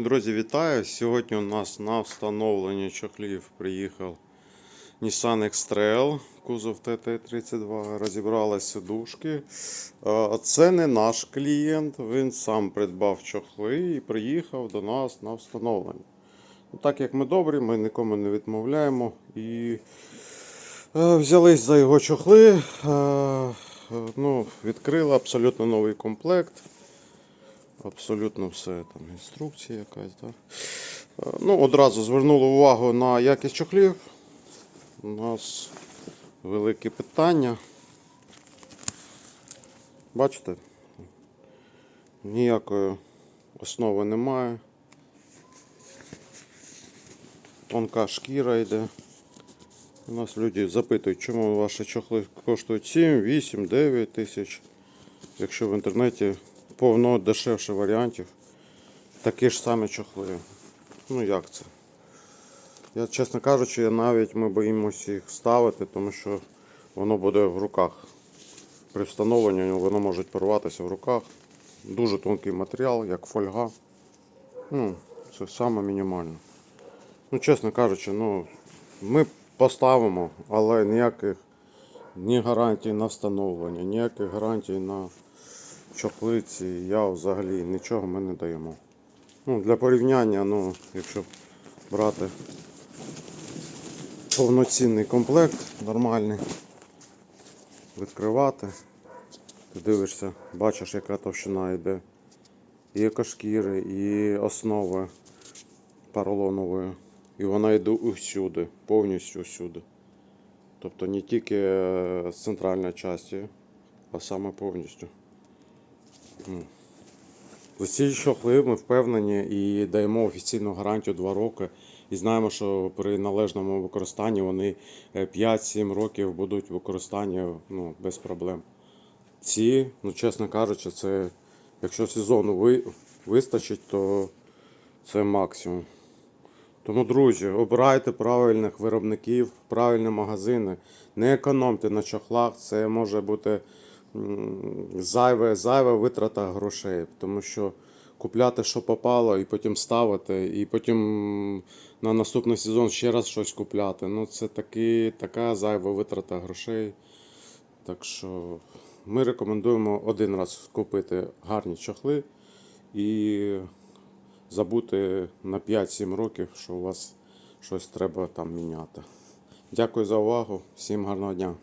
Друзі, вітаю! Сьогодні у нас на встановлення чохлів приїхав Nissan X-Trail, кузов TT32, розібралися сидушки. Це не наш клієнт, він сам придбав чохли і приїхав до нас на встановлення. Ну, Так як ми добрі, ми нікому не відмовляємо і е, взялись за його чохли. е, е, Ну, відкрили абсолютно новий комплект. Абсолютно все там інструкція якась, так. Е, Ну, одразу звернули увагу на якість чохлів. У нас великі питання. Бачите? Ніякої основи немає. Тонка шкіра йде. У нас люди запитують, чому ваші чохли коштують 7, 8, 9 тисяч. Якщо в інтернеті повно дешевше варіантів. Такі ж самі чохли. Ну як це? Я, чесно кажучи, навіть ми боїмося їх ставити, тому що воно буде в руках. При встановленні воно може порватися в руках. Дуже тонкий матеріал, як фольга. Ну, це саме мінімально. Ну, чесно кажучи, ну, ми поставимо, але ніяких ні гарантій на встановлення, ніяких гарантій на чохлиці, я взагалі нічого ми не даємо. Ну, для порівняння, ну, якщо брати повноцінний комплект, нормальний, відкривати, ти дивишся, бачиш, яка товщина йде. І екошкіри, і основи поролонової. І вона йде усюди, повністю усюди. Тобто не тільки е, з центральної частини, а саме повністю. За ці чохли ми впевнені і даємо офіційну гарантію 2 роки. І знаємо, що при належному використанні вони е, 5-7 років будуть використання ну, без проблем. Ці, ну чесно кажучи, це якщо сезону ви, вистачить, то це максимум. Тому, друзі, обирайте правильних виробників, правильні магазини. Не економте на чохлах, це може бути зайве, зайва витрата грошей. Тому що купляти, що попало, і потім ставити, і потім на наступний сезон ще раз щось купляти. Ну, це таки, така зайва витрата грошей. Так що ми рекомендуємо один раз купити гарні чохли і забути на 5-7 років, що у вас щось треба там міняти. Дякую за увагу. Всім гарного дня.